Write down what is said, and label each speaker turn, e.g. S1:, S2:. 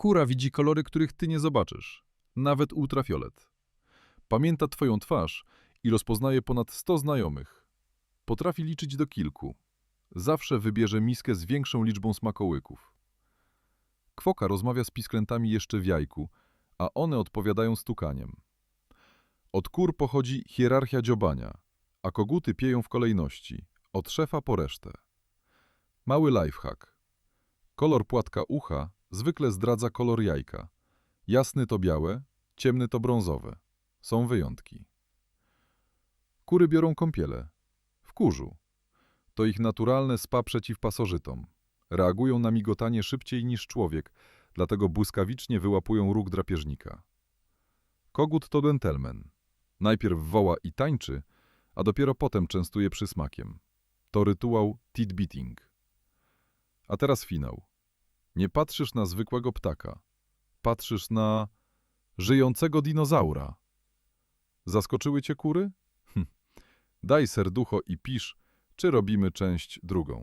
S1: Kura widzi kolory, których ty nie zobaczysz, nawet ultrafiolet. Pamięta twoją twarz i rozpoznaje ponad 100 znajomych. Potrafi liczyć do kilku. Zawsze wybierze miskę z większą liczbą smakołyków. Kwoka rozmawia z pisklętami jeszcze w jajku, a one odpowiadają stukaniem. Od kur pochodzi hierarchia dziobania, a koguty pieją w kolejności, od szefa po resztę. Mały lifehack. Kolor płatka ucha zwykle zdradza kolor jajka. Jasny to białe, ciemny to brązowe. Są wyjątki. Kury biorą kąpiele. W kurzu. To ich naturalne spa przeciw pasożytom. Reagują na migotanie szybciej niż człowiek, dlatego błyskawicznie wyłapują róg drapieżnika. Kogut to dentleman. Najpierw woła i tańczy, a dopiero potem częstuje przysmakiem. To rytuał tit beating. A teraz finał. Nie patrzysz na zwykłego ptaka. Patrzysz na żyjącego dinozaura. Zaskoczyły cię kury? Hm. Daj serducho i pisz, czy robimy część drugą.